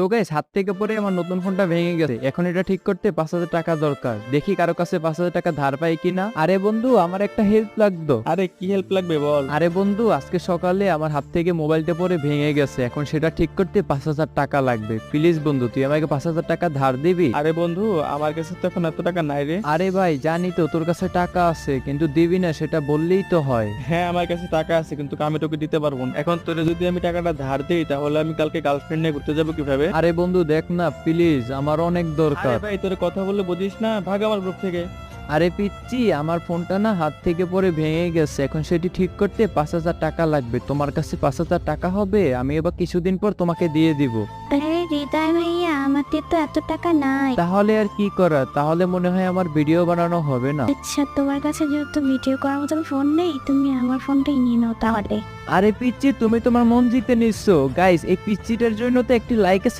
তো গাইস হাত থেকে পরে আমার নতুন ফোনটা ভেঙে গেছে। এখন এটা ঠিক করতে পাঁচ হাজার টাকা দরকার। দেখি কারও কাছে পাঁচ হাজার টাকা ধার পাই কিনা। আরে বন্ধু আমার একটা হেল্প লাগতো। আরে কি হেল্প লাগবে বল? আরে বন্ধু আজকে সকালে আমার হাত থেকে মোবাইলটা পরে ভেঙে গেছে। এখন সেটা ঠিক করতে পাঁচ হাজার টাকা লাগবে। প্লিজ বন্ধু তুই আমাকে পাঁচ হাজার টাকা ধার দিবি? আরে বন্ধু আমার কাছে তো এখন এত টাকা নাই রে। আরে ভাই জানি তো তোর কাছে টাকা আছে কিন্তু দিবি না সেটা বললেই তো হয়। হ্যাঁ আমার কাছে টাকা আছে কিন্তু আমি তোকে দিতে পারব না। এখন তোরে যদি আমি টাকাটা ধার দিই তাহলে আমি কালকে গার্লফ্রেন্ড নিয়ে ঘুরতে যাব কীভাবে? আরে বন্ধু দেখ না প্লিজ আমার অনেক আরে দরকার ভাই তোর কথা বললে বুঝিস না? ভাগ আমার গ্রুপ থেকে। আরে পিচ্ছি আমার ফোনটা না হাত থেকে পরে ভেঙে গেছে। এখন সেটি ঠিক করতে পাঁচ হাজার টাকা লাগবে। তোমার কাছে পাঁচ হাজার টাকা হবে আমি এবার কিছুদিন পর তোমাকে দিয়ে দিব। আরে হৃদয় ভাইয়া আমাদের তো এত টাকা নাই। তাহলে আর কি করা? তাহলে মনে হয় আমার ভিডিও বানানো হবে না। আচ্ছা তোমার কাছে যেহেতু ভিডিও করার মতন ফোন নেই তুমি আমার ফোনটাই নিয়ে নাও তাহলে। আরে পিচ্ছি তুমি তোমার মন জিতে নিচ্ছ। গাইস এই পিচ্ছিটার জন্য তো একটি লাইক